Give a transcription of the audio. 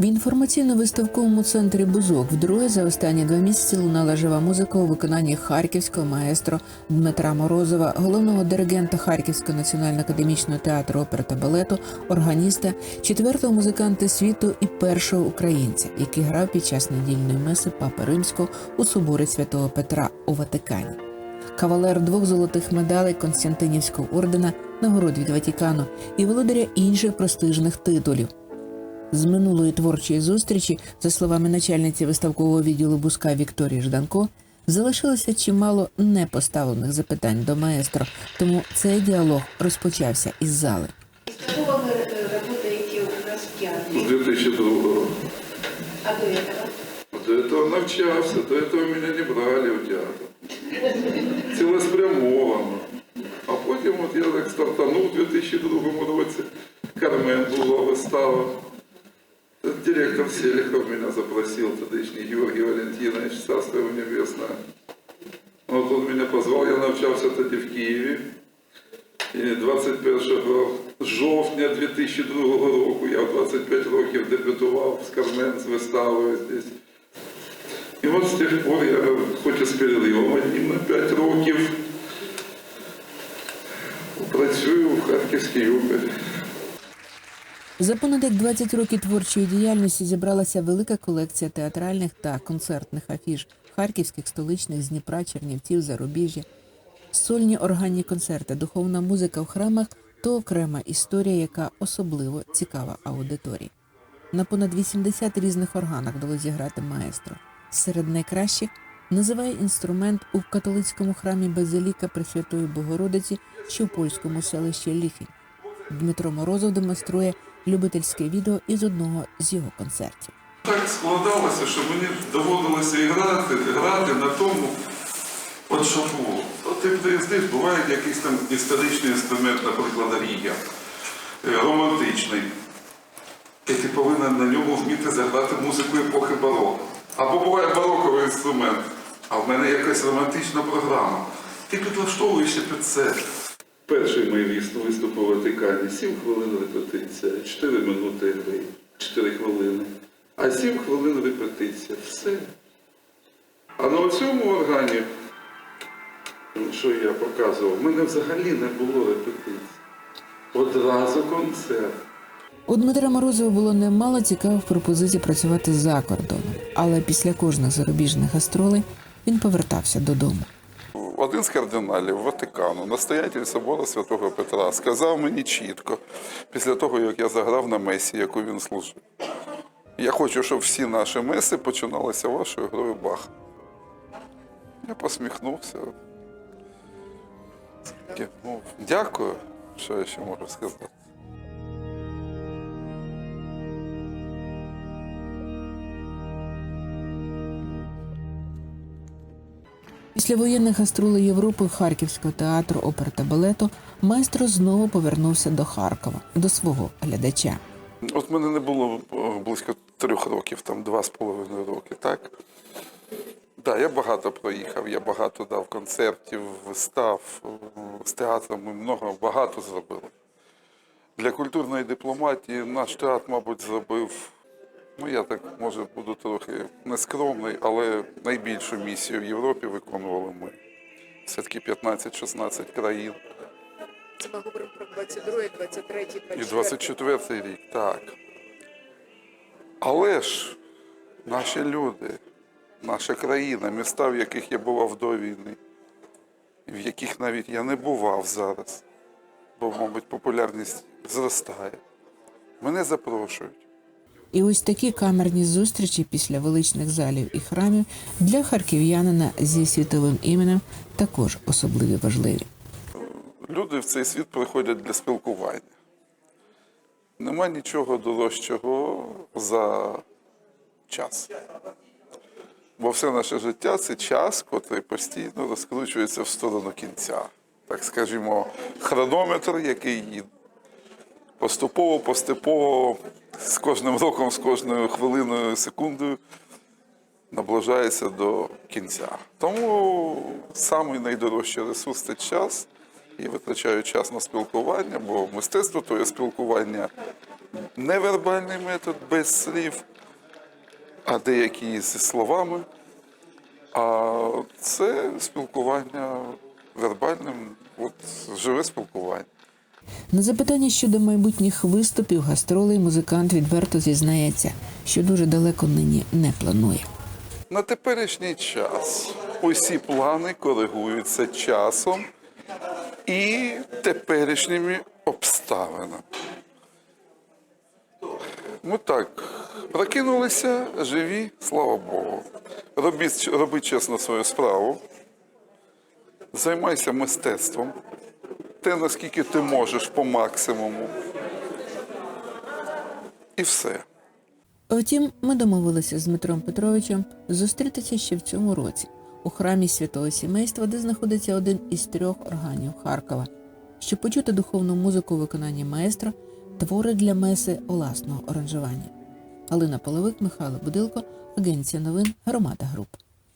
В інформаційно-виставковому центрі Бузок вдруге за останні два місяці лунала жива музика у виконанні харківського маестро Дмитра Морозова, головного диригента Харківського національно-академічного театру опери та балету, органіста, четвертого музиканта світу і першого українця, який грав під час недільної меси Папи Римського у соборі святого Петра у Ватикані. Кавалер двох золотих медалей Константинівського ордена, нагород від Ватикану і володаря інших престижних титулів З минулої творчої зустрічі, за словами начальниці виставкового відділу Буска Вікторії Жданко, залишилося чимало непоставлених запитань до маестро, тому цей діалог розпочався із зали. С какого вы э, работаете у нас в З театре? 2002 року. А до этого? До этого навчався, до этого мене не брали в театр. Цілеспрямовано. А потім от я так стартанув у 2002 році. Кармен була вистава. Директор Селихов меня запросил, тодішній Георгий Валентинович, царство йому небесне. От він мене позвав, я навчався тоді в Києві. І 21 жовтня 2002 року я в 25 років дебютував з Кармен з виставою здесь. І от з тих пор я хоч і з переривом одним на 5 років працюю в Харківській опері. За понад як 20 років творчої діяльності зібралася велика колекція театральних та концертних афіш харківських, столичних, з Дніпра, Чернівців, Зарубіжжя, сольні органні концерти, духовна музика в храмах то окрема історія, яка особливо цікава аудиторії. На понад 80 різних органах вдалося зіграти маестро. Серед найкращих називає інструмент у католицькому храмі Базиліка Пресвятої Богородиці, що в польському селищі Ліхінь. Дмитро Морозов демонструє любительське відео із одного з його концертів. Так складалося, що мені доводилося і грати, грати на тому, от що було. От ти приїздиш, буває якийсь там історичний інструмент, наприклад, рія, е, романтичний. І ти повинен на ньому вміти заграти музику епохи бароко. Або буває бароковий інструмент, а в мене якась романтична програма. Ти підлаштовуєшся під це. Перший мій виступ, виступ у Ватикані, 7 хвилин репетиція, 4 минути гри, 4 хвилини. А 7 хвилин репетиція. Все. А на цьому органі, що я показував, в мене взагалі не було репетиції. Одразу концерт. У Дмитра Морозова було немало цікавих пропозицій працювати за кордоном, але після кожних зарубіжних гастролей він повертався додому. Один з кардиналів Ватикану, настоятель собору святого Петра, сказав мені чітко, після того, як я заграв на месі, яку він служив. Я хочу, щоб всі наші меси починалися вашою грою Баха. Я посміхнувся. Ну, дякую, що я ще можу сказати. Після воєнних гастролей Європи Харківського театру опер та балету майстро знову повернувся до Харкова, до свого глядача. От мене не було е, близько трьох років, там два з половиною роки, так? Так, я багато проїхав, я багато дав концертів, вистав е, з театром, ми много, багато зробили. Для культурної дипломатії наш театр, мабуть, зробив, ну я так може буду трохи нескромний, але найбільшу місію в Європі виконували ми. Все-таки 15-16 країн. Це ми говоримо про 22, 23, І 24 рік, так. Але ж наші люди, наша країна, міста, в яких я бував до війни, в яких навіть я не бував зараз, бо, мабуть, популярність зростає. Мене запрошують. І ось такі камерні зустрічі після величних залів і храмів для харків'янина зі світовим іменем також особливі важливі. Люди в цей світ приходять для спілкування. Нема нічого дорожчого за час. Бо все наше життя це час, котрий постійно розкручується в сторону кінця. Так скажімо, хронометр, який їде. З кожним роком, з кожною хвилиною, секундою наближається до кінця. Тому самий найдорожчий ресурс це час. і витрачаю час на спілкування, бо мистецтво то є спілкування невербальний метод без слів, а деякі зі словами. А це спілкування вербальним, от живе спілкування. На запитання щодо майбутніх виступів, гастролей музикант відверто зізнається, що дуже далеко нині не планує. На теперішній час усі плани коригуються часом і теперішніми обставинами. Ми так прокинулися, живі, слава Богу. Роби чесно свою справу, займайся мистецтвом, те, наскільки ти можеш по максимуму. І все. Втім, ми домовилися з Дмитром Петровичем зустрітися ще в цьому році у храмі святого сімейства, де знаходиться один із трьох органів Харкова, щоб почути духовну музику у виконанні маестро, твори для меси власного оранжування. Галина Половик, Михайло Будилко, Агенція новин Громада Груп.